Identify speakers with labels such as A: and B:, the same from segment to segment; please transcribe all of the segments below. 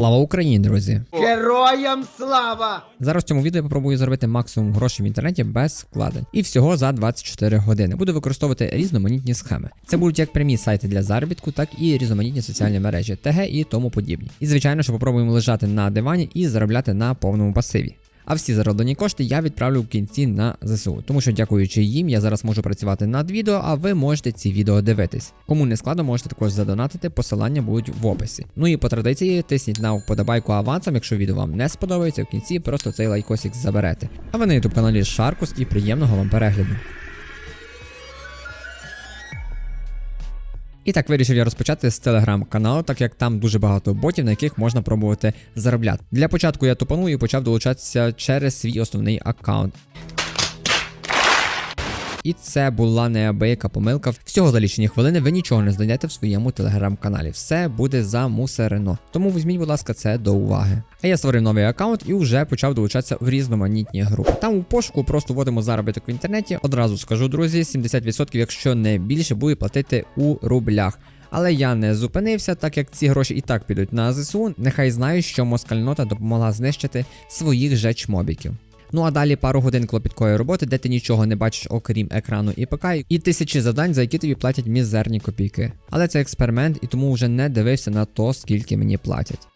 A: Слава Україні, друзі!
B: Героям слава!
A: Зараз в цьому відео я попробую заробити максимум грошей в інтернеті без вкладень. І всього за 24 години. Буду використовувати різноманітні схеми. Це будуть як прямі сайти для заробітку, так і різноманітні соціальні мережі, ТГ і тому подібні. І звичайно, що попробуємо лежати на дивані і заробляти на повному пасиві. А всі зароблені кошти я відправлю в кінці на ЗСУ, тому що дякуючи їм, я зараз можу працювати над відео, а ви можете ці відео дивитись. Кому не складно, можете також задонатити, посилання будуть в описі. Ну і по традиції тисніть на вподобайку авансом, якщо відео вам не сподобається, в кінці просто цей лайкосик заберете. А ви на ютуб каналі Шаркус і приємного вам перегляду. І так вирішив я розпочати з телеграм-каналу, так як там дуже багато ботів, на яких можна пробувати заробляти. Для початку я тупанув і почав долучатися через свій основний аккаунт. І це була неабияка помилка. Всього за лічені хвилини ви нічого не знайдете в своєму телеграм-каналі. Все буде замусорено. Тому візьміть, будь ласка, це до уваги. А я створив новий аккаунт і вже почав долучатися в різноманітні групи. Там у пошуку просто вводимо заробіток в інтернеті. Одразу скажу, друзі, 70%, якщо не більше, буде платити у рублях. Але я не зупинився, так як ці гроші і так підуть на ЗСУ. Нехай знають, що москальнота допомогла знищити своїх же чмобіків. Ну а далі пару годин клопіткої роботи, де ти нічого не бачиш, окрім екрану і ПК, і тисячі завдань, за які тобі платять мізерні копійки. Але це експеримент, і тому вже не дивився на то, скільки мені платять.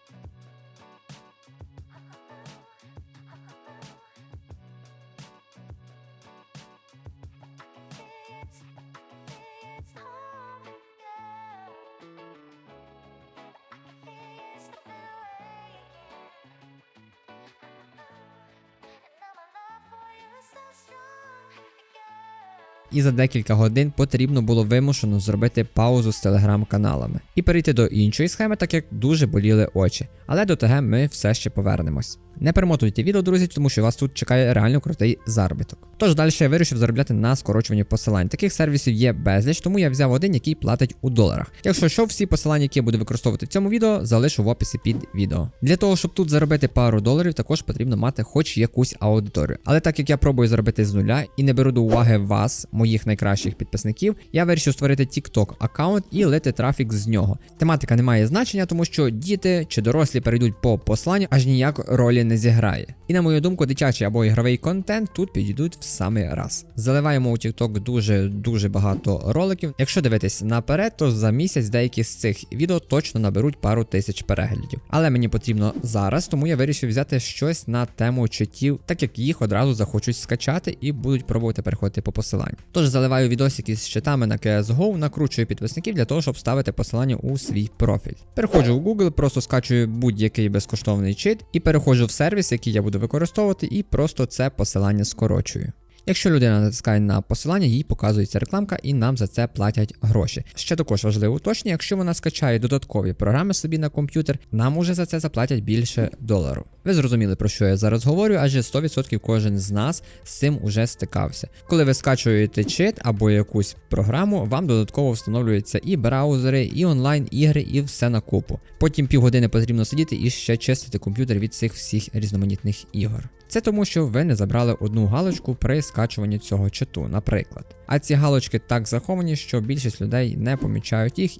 A: І за декілька годин потрібно було вимушено зробити паузу з телеграм-каналами і перейти до іншої схеми, так як дуже боліли очі. Але до ТГ ми все ще повернемось. Не перемотуйте відео, друзі, тому що вас тут чекає реально крутий заробіток. Тож далі я вирішив заробляти на скорочуванні посилань. Таких сервісів є безліч, тому я взяв один, який платить у доларах. Якщо що, всі посилання, які я буду використовувати в цьому відео, залишу в описі під відео. Для того, щоб тут заробити пару доларів, також потрібно мати хоч якусь аудиторію. Але так як я пробую заробити з нуля і не беру до уваги вас, моїх найкращих підписників, я вирішив створити TikTok аккаунт і лити трафік з нього. Тематика не має значення, тому що діти чи дорослі перейдуть по посланню, аж ніяк ролі не зіграє. І на мою думку, дитячий або ігровий контент тут підійдуть в самий раз. Заливаємо у TikTok дуже дуже багато роликів. Якщо дивитись наперед, то за місяць деякі з цих відео точно наберуть пару тисяч переглядів. Але мені потрібно зараз, тому я вирішив взяти щось на тему читів, так як їх одразу захочуть скачати і будуть пробувати переходити по посиланню. Тож заливаю відосики з читами на CSGO, накручую підписників для того, щоб ставити посилання у свій профіль. Переходжу в Google, просто скачую будь-який безкоштовний чит і переходжу в сервіс, який я буду використовувати, і просто це посилання скорочую. Якщо людина натискає на посилання, їй показується рекламка і нам за це платять гроші. Ще також важливе уточнення, якщо вона скачає додаткові програми собі на комп'ютер, нам уже за це заплатять більше долару. Ви зрозуміли про що я зараз говорю, адже 100% кожен з нас з цим уже стикався. Коли ви скачуєте чит або якусь програму, вам додатково встановлюються і браузери, і онлайн-ігри, і все на купу. Потім півгодини потрібно сидіти і ще чистити комп'ютер від цих всіх різноманітних ігор. Це тому, що ви не забрали одну галочку при скачуванні цього читу, наприклад. А ці галочки так заховані, що більшість людей не помічають їх.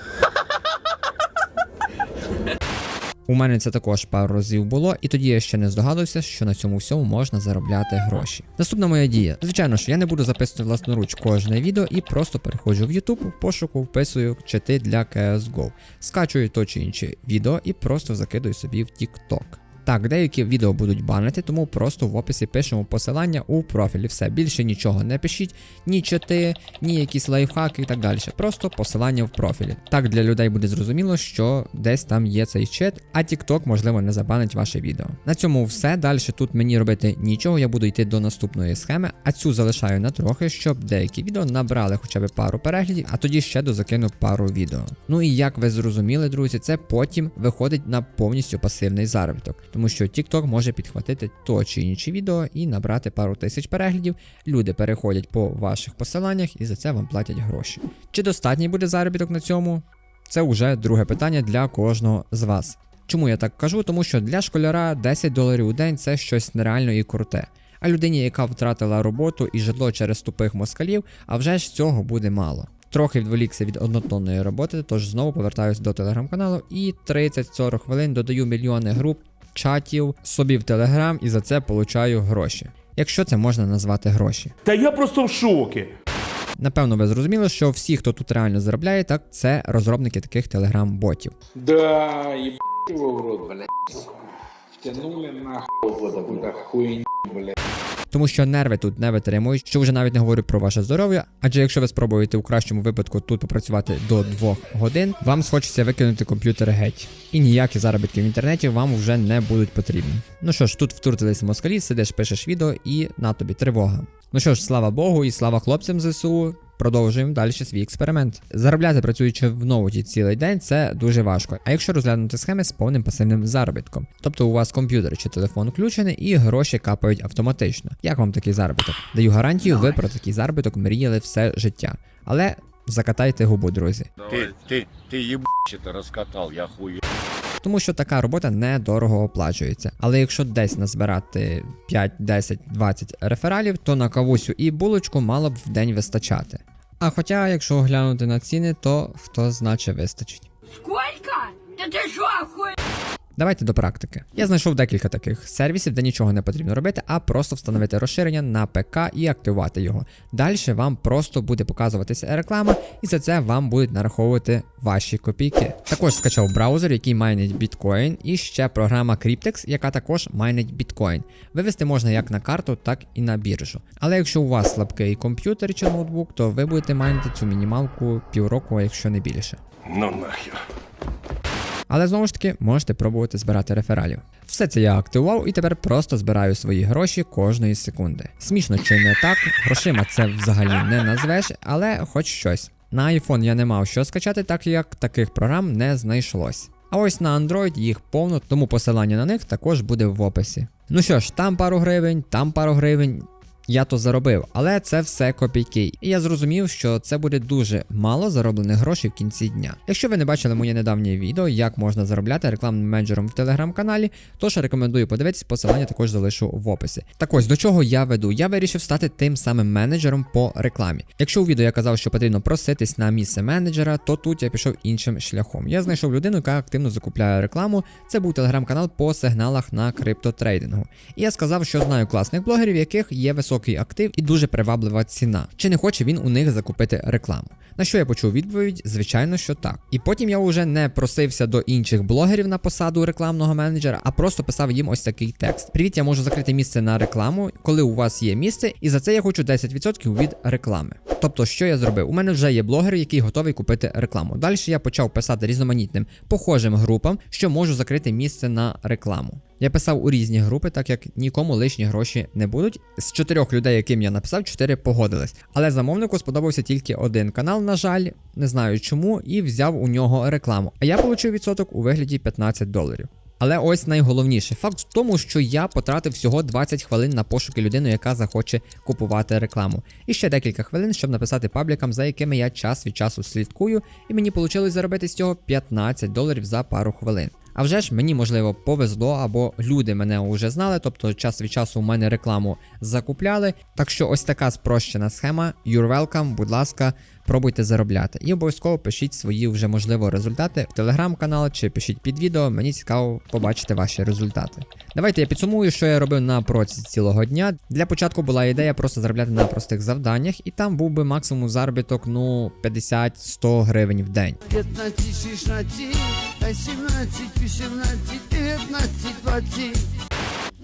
A: У мене це також пару разів було, і тоді я ще не здогадувався, що на цьому всьому можна заробляти гроші. Наступна моя дія. Звичайно ж, я не буду записувати власноруч кожне відео і просто переходжу в YouTube, в пошуку, вписую чити для CSGO, скачую то чи інше відео і просто закидую собі в TikTok. Так, деякі відео будуть банити, тому просто в описі пишемо посилання у профілі. Все, більше нічого не пишіть, ні чати, ні якісь лайфхаки і так далі. Просто посилання в профілі. Так для людей буде зрозуміло, що десь там є цей чат, а TikTok, можливо, не забанить ваше відео. На цьому все. Далі тут мені робити нічого, я буду йти до наступної схеми, а цю залишаю на трохи, щоб деякі відео набрали хоча б пару переглядів, а тоді ще дозакину пару відео. Ну і як ви зрозуміли, друзі, це потім виходить на повністю пасивний заробіток тому що TikTok може підхватити то чи інші відео і набрати пару тисяч переглядів. Люди переходять по ваших посиланнях і за це вам платять гроші. Чи достатній буде заробіток на цьому? Це вже друге питання для кожного з вас. Чому я так кажу? Тому що для школяра 10 доларів у день це щось нереально і круте. А людині, яка втратила роботу і житло через тупих москалів, а вже ж цього буде мало. Трохи відволікся від однотонної роботи, тож знову повертаюся до телеграм-каналу і 30-40 хвилин додаю мільйони груп, чатів собі в телеграм і за це получаю гроші. Якщо це можна назвати гроші.
C: Та я просто в шокі.
A: Напевно, ви зрозуміли, що всі, хто тут реально заробляє, так це розробники таких телеграм-ботів.
D: Да, его в рот, блядь. Втянули нахуй хуйню, блядь.
A: Тому що нерви тут не витримують, що вже навіть не говорю про ваше здоров'я. Адже якщо ви спробуєте у кращому випадку тут попрацювати до 2 годин, вам схочеться викинути комп'ютер геть. І ніякі заробітки в інтернеті вам вже не будуть потрібні. Ну що ж, тут втрутились москалі, сидиш, пишеш відео і на тобі тривога. Ну що ж, слава Богу, і слава хлопцям ЗСУ. Продовжуємо далі свій експеримент. Заробляти працюючи в ноуті цілий день, це дуже важко. А якщо розглянути схеми з повним пасивним заробітком, тобто у вас комп'ютер чи телефон включений і гроші капають автоматично. Як вам такий заробіток? Даю гарантію, ви про такий заробіток мріяли все життя. Але закатайте губу, друзі.
E: Ты, ты, ты ебуче-то раскатал, я хую.
A: Тому що така робота недорого оплачується. Але якщо десь назбирати 5, 10, 20 рефералів, то на кавусю і булочку мало б в день вистачати. А хоча, якщо глянути на ціни, то хто значе вистачить.
F: Сколько? Та ти що?
A: Давайте до практики. Я знайшов декілька таких сервісів, де нічого не потрібно робити, а просто встановити розширення на ПК і активувати його. Далі вам просто буде показуватися реклама, і за це вам будуть нараховувати ваші копійки. Також скачав браузер, який майнить біткоін, і ще програма Cryptex, яка також майнить біткоін. Вивести можна як на карту, так і на біржу. Але якщо у вас слабкий комп'ютер чи ноутбук, то ви будете майнити цю мінімалку півроку, якщо не більше.
E: Ну нахер.
A: Але знову ж таки можете пробувати збирати рефералів. Все це я активував і тепер просто збираю свої гроші кожної секунди. Смішно чи не так, грошима це взагалі не назвеш, але хоч щось. На iPhone я не мав що скачати, так як таких програм не знайшлось. А ось на Android їх повно, тому посилання на них також буде в описі. Ну що ж, там пару гривень, там пару гривень. Я то заробив, але це все копійки. І я зрозумів, що це буде дуже мало зароблених грошей в кінці дня. Якщо ви не бачили моє недавнє відео, як можна заробляти рекламним менеджером в телеграм-каналі, тож рекомендую подивитись, посилання також залишу в описі. Так ось до чого я веду. Я вирішив стати тим самим менеджером по рекламі. Якщо у відео я казав, що потрібно проситись на місце менеджера, то тут я пішов іншим шляхом. Я знайшов людину, яка активно закупляє рекламу. Це був телеграм-канал по сигналах на криптотрейдингу. І я сказав, що знаю класних блогерів, яких є високий актив і дуже приваблива ціна. Чи не хоче він у них закупити рекламу? На що я почув відповідь? Звичайно, що так. І потім я вже не просився до інших блогерів на посаду рекламного менеджера, а просто писав їм ось такий текст: Привіт, я можу закрити місце на рекламу, коли у вас є місце, і за це я хочу 10% від реклами. Тобто, що я зробив? У мене вже є блогер, який готовий купити рекламу. Далі я почав писати різноманітним похожим групам, що можу закрити місце на рекламу. Я писав у різні групи, так як нікому лишні гроші не будуть. З чотирьох людей, яким я написав, чотири погодились. Але замовнику сподобався тільки один канал, на жаль, не знаю чому, і взяв у нього рекламу. А я отримав відсоток у вигляді 15 доларів. Але ось найголовніше факт в тому, що я потратив всього 20 хвилин на пошуки людини, яка захоче купувати рекламу. І ще декілька хвилин, щоб написати паблікам, за якими я час від часу слідкую, і мені вийшло заробити з цього 15 доларів за пару хвилин. А вже ж мені можливо повезло, або люди мене вже знали, тобто час від часу у мене рекламу закупляли. Так що ось така спрощена схема. You're welcome, будь ласка, пробуйте заробляти. І обов'язково пишіть свої вже можливо результати в телеграм-канал чи пишіть під відео. Мені цікаво побачити ваші результати. Давайте я підсумую, що я робив на протязі цілого дня. Для початку була ідея просто заробляти на простих завданнях, і там був би максимум заробіток ну 50-100 гривень в день.
G: 15, 16, 17, 18, 19, 20.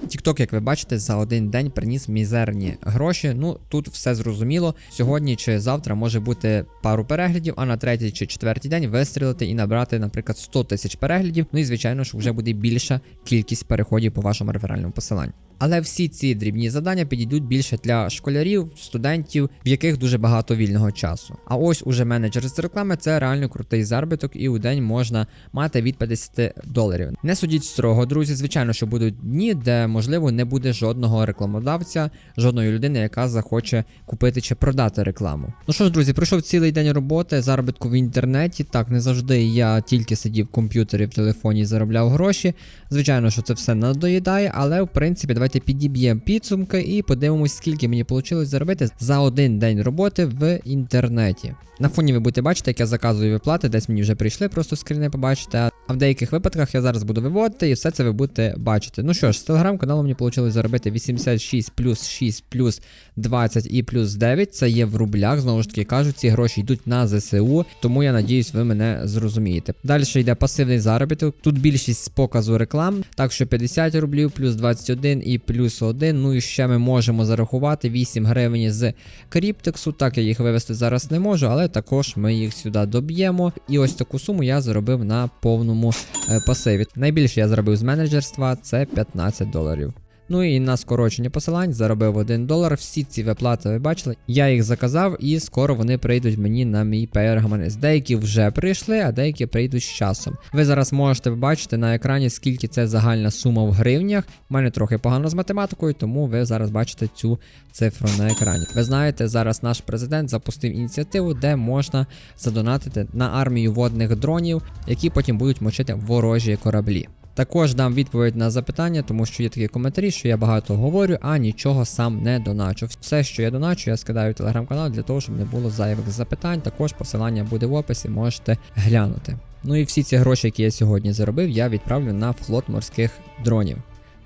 A: Тікток, як ви бачите, за один день приніс мізерні гроші. Ну тут все зрозуміло. Сьогодні чи завтра може бути пару переглядів, а на третій чи четвертій день вистрілити і набрати, наприклад, 100 тисяч переглядів. Ну і звичайно ж вже буде більша кількість переходів по вашому реферальному посиланню. Але всі ці дрібні завдання підійдуть більше для школярів, студентів, в яких дуже багато вільного часу. А ось уже менеджер з реклами це реально крутий заробіток, і у день можна мати від 50 доларів. Не судіть строго, друзі. Звичайно, що будуть дні, де можливо не буде жодного рекламодавця, жодної людини, яка захоче купити чи продати рекламу. Ну що ж, друзі, пройшов цілий день роботи, заробітку в інтернеті. Так, не завжди я тільки сидів в комп'ютері в телефоні і заробляв гроші. Звичайно, що це все надоїдає, але в принципі, давайте давайте підіб'ємо підсумки і подивимось, скільки мені вийшло заробити за один день роботи в інтернеті. На фоні ви будете бачити, як я заказую виплати, десь мені вже прийшли, просто скріни побачите. А в деяких випадках я зараз буду виводити і все це ви будете бачити. Ну що ж, з телеграм-каналу мені вийшло заробити 86 плюс 6 плюс 20 і плюс 9. Це є в рублях. Знову ж таки кажу, ці гроші йдуть на ЗСУ, тому я надіюсь, ви мене зрозумієте. Далі йде пасивний заробіток. Тут більшість з показу реклам, так що 50 рублів, плюс 21 і плюс 1. Ну і ще ми можемо зарахувати 8 гривень з кріптексу. Так я їх вивести зараз не можу, але також ми їх сюди доб'ємо. І ось таку суму я заробив на повному е, пасиві. Найбільше я заробив з менеджерства це 15 доларів. Ну і на скорочення посилань заробив 1 долар. Всі ці виплати ви бачили. Я їх заказав, і скоро вони прийдуть мені на мій пергаманець. Деякі вже прийшли, а деякі прийдуть з часом. Ви зараз можете побачити на екрані, скільки це загальна сума в гривнях. У мене трохи погано з математикою, тому ви зараз бачите цю цифру на екрані. Ви знаєте, зараз наш президент запустив ініціативу, де можна задонатити на армію водних дронів, які потім будуть мочити ворожі кораблі. Також дам відповідь на запитання, тому що є такі коментарі, що я багато говорю, а нічого сам не доначу. Все, що я доначу, я скидаю в телеграм-канал для того, щоб не було зайвих запитань. Також посилання буде в описі, можете глянути. Ну і всі ці гроші, які я сьогодні заробив, я відправлю на флот морських дронів.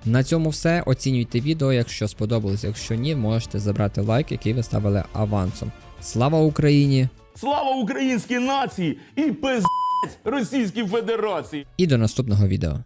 A: На цьому все. Оцінюйте відео, якщо сподобалось. Якщо ні, можете забрати лайк, який ви ставили авансом. Слава Україні!
C: Слава українській нації і пиздець Російській Федерації!
A: І до наступного відео.